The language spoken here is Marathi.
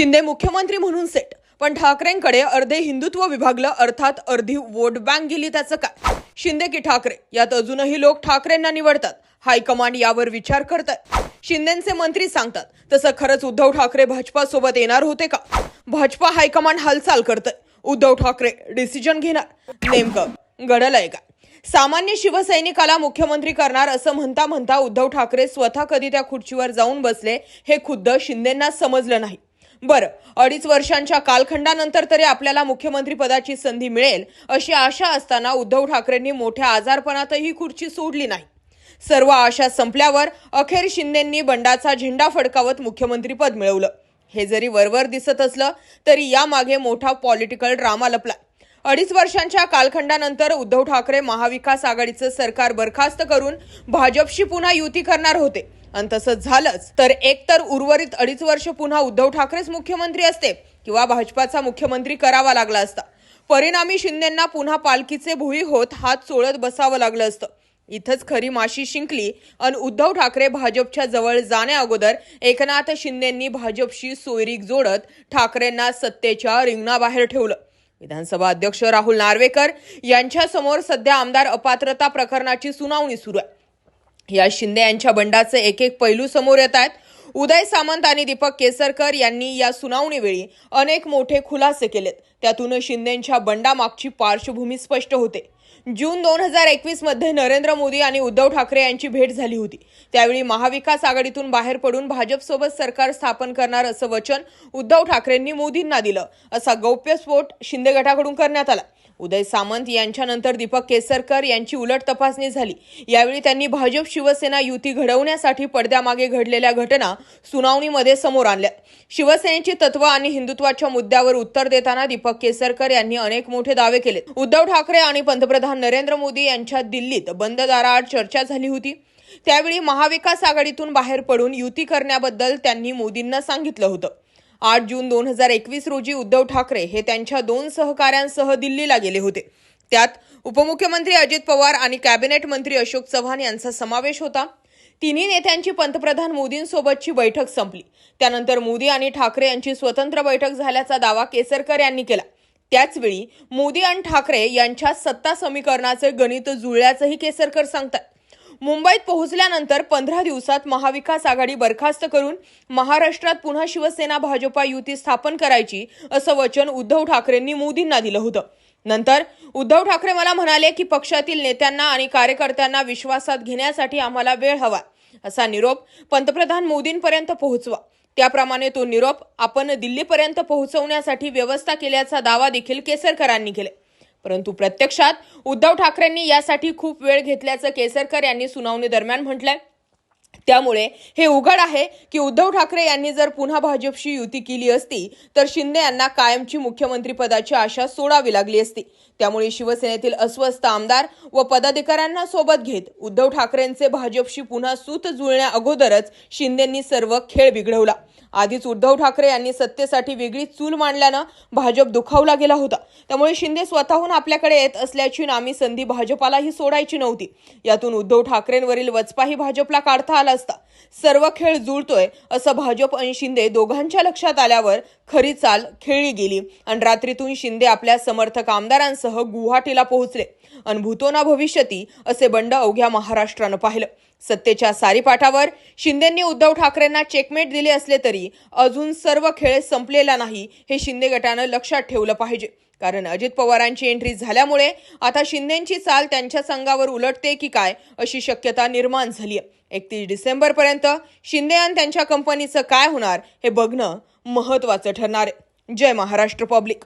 शिंदे मुख्यमंत्री म्हणून सेट. पण ठाकरेंकडे अर्धे हिंदुत्व विभागलं अर्थात अर्धी वोट बँक गेली त्याचं काय? शिंदे की ठाकरे? यात अजूनही लोक ठाकरेंना निवडतात. हायकमांड यावर विचार करतात शिंदेचे मंत्री सांगतात तसं खरंच उद्धव ठाकरे भाजपा सोबत येणार होते का? भाजपा हायकमांड हालचाल करतंय. उद्धव ठाकरे डिसिजन घेणार. नेमकं घडलंय का सामान्य शिवसैनिकाला मुख्यमंत्री करणार असं म्हणता म्हणता उद्धव ठाकरे स्वतः कधी त्या खुर्चीवर जाऊन बसले हे खुद्द शिंदेंना समजलं नाही. बरं अडीच वर्षांच्या कालखंडानंतर तरी आपल्याला मुख्यमंत्री पदाची संधी मिळेल अशी आशा असताना उद्धव ठाकरेंनी मोठ्या आजारपणातही खुर्ची सोडली नाही. सर्व आशा संपल्यावर अखेर शिंदेंनी बंडाचा झेंडा फडकावत मुख्यमंत्रीपद मिळवलं. हे जरी वरवर दिसत असलं तरी यामागे मोठा पॉलिटिकल ड्रामा लपला अडीच वर्षांच्या कालखंडानंतर उद्धव ठाकरे महाविकास आघाडीचं सरकार बरखास्त करून भाजपशी पुन्हा युती करणार होते. आणि तसं झालंच. तर एकतर उर्वरित अडीच वर्ष पुन्हा उद्धव ठाकरेच मुख्यमंत्री असते किंवा भाजपाचा मुख्यमंत्री करावा लागला असता. परिणामी शिंदेंना पुन्हा पालखीचे भुई होत हात चोळत बसावं लागलं असतं. इथंच खरी माशी शिंकली आणि उद्धव ठाकरे भाजपच्या जवळ जाण्या अगोदर एकनाथ शिंदेंनी भाजपशी सोयरीक जोडत ठाकरेंना सत्तेच्या रिंगणाबाहेर ठेवलं. विधानसभा अध्यक्ष राहुल नार्वेकर यांच्यासमोर सध्या आमदार अपात्रता प्रकरणाची सुनावणी सुरू आहे. या शिंदे यांच्या बंडाचे एक एक पैलू समोर येत आहेत. उदय सामंत आणि दीपक केसरकर यांनी या सुनावणीवेळी अनेक मोठे खुलासे केलेत. त्यातून शिंदेंच्या बंडामागची पार्श्वभूमी स्पष्ट होते. जून दोन हजार एकवीसमध्ये नरेंद्र मोदी आणि उद्धव ठाकरे यांची भेट झाली होती. त्यावेळी महाविकास आघाडीतून बाहेर पडून भाजपसोबत सरकार स्थापन करणार असं वचन उद्धव ठाकरेंनी मोदींना दिलं. असा गौप्यस्फोट शिंदे गटाकडून करण्यात आला. उदय सामंत यांच्यानंतर दीपक केसरकर यांची उलट तपासणी झाली. यावेळी त्यांनी भाजप शिवसेना युती घडवण्यासाठी पडद्यामागे घडलेल्या घटना सुनावणीमध्ये समोर आणल्या. शिवसेनेची तत्व आणि हिंदुत्वाच्या मुद्द्यावर उत्तर देताना दीपक केसरकर यांनी अनेक मोठे दावे केले उद्धव ठाकरे आणि पंतप्रधान नरेंद्र मोदी यांच्या दिल्लीत बंद दाराआड चर्चा झाली होती. त्यावेळी महाविकास आघाडीतून बाहेर पडून युती करण्याबद्दल त्यांनी मोदींना सांगितलं होतं. आठ जून दोन हजार एकवीस रोजी उद्धव ठाकरे हे त्यांच्या दोन सहकाऱ्यांसह दिल्लीला गेले होते. त्यात उपमुख्यमंत्री अजित पवार आणि कॅबिनेट मंत्री अशोक चव्हाण यांचा समावेश होता. तिन्ही नेत्यांची पंतप्रधान मोदींसोबतची बैठक संपली. त्यानंतर मोदी आणि ठाकरे यांची स्वतंत्र बैठक झाल्याचा दावा केसरकर यांनी केला. त्याचवेळी मोदी आणि ठाकरे यांच्या सत्ता समीकरणाचे गणित जुळल्याचंही केसरकर सांगतात. मुंबईत पोहोचल्यानंतर पंधरा दिवसात महाविकास आघाडी बरखास्त करून महाराष्ट्रात पुन्हा शिवसेना भाजपा युती स्थापन करायची असं वचन उद्धव ठाकरेंनी मोदींना दिलं होतं. नंतर उद्धव ठाकरे मला म्हणाले की पक्षातील नेत्यांना आणि कार्यकर्त्यांना विश्वासात घेण्यासाठी आम्हाला वेळ हवा असा निरोप पंतप्रधान मोदींपर्यंत पोहोचवा. त्याप्रमाणे तो निरोप आपण दिल्लीपर्यंत पोहोचवण्यासाठी व्यवस्था केल्याचा दावा देखील केसरकरांनी केला. परंतु प्रत्यक्षात उद्धव ठाकरेंनी यासाठी खूप वेळ घेतल्याचं केसरकर यांनी सुनावणी दरम्यान म्हटलंय. त्यामुळे हे उघड आहे की उद्धव ठाकरे यांनी जर पुन्हा भाजपशी युती केली असती तर शिंदे यांना कायमची मुख्यमंत्रीपदाची आशा सोडावी लागली असती. त्यामुळे शिवसेनेतील अस्वस्थ आमदार व पदाधिकाऱ्यांना सोबत घेत उद्धव ठाकरेंचे भाजपशी पुन्हा सूत जुळण्या अगोदरच शिंदेंनी सर्व खेळ बिघडवला. आधीच उद्धव ठाकरे यांनी सत्तेसाठी वेगळी चूल मांडल्यानं भाजप दुखावला गेला होता. त्यामुळे शिंदे स्वतःहून आपल्याकडे येत असल्याची नामी संधी भाजपालाही सोडायची नव्हती. यातून उद्धव ठाकरेंवरील वचपाही भाजपला काढता आला असता. सर्व खेळ जुळतोय असं भाजप आणि शिंदे दोघांच्या लक्षात आल्यावर खरी चाल खेळली गेली. आणि रात्रीतून शिंदे आपल्या समर्थक आमदारांसह गुवाहाटीला पोहोचले. आणि भविष्यती असे बंड अवघ्या महाराष्ट्रानं पाहिलं. सत्तेच्या सारीपाठावर शिंदेंनी उद्धव ठाकरेंना चेकमेट दिले असले तरी अजून सर्व खेळ संपलेला नाही हे शिंदे गटानं लक्षात ठेवलं पाहिजे. कारण अजित पवारांची एंट्री झाल्यामुळे आता शिंदेंची चाल त्यांच्या संघावर उलटते की काय अशी शक्यता निर्माण झाली आहे एकतीस डिसेंबरपर्यंत शिंदे आणि त्यांच्या कंपनीचं काय होणार हे बघणं महत्त्वाचं ठरणार आहे. जय महाराष्ट्र पब्लिक.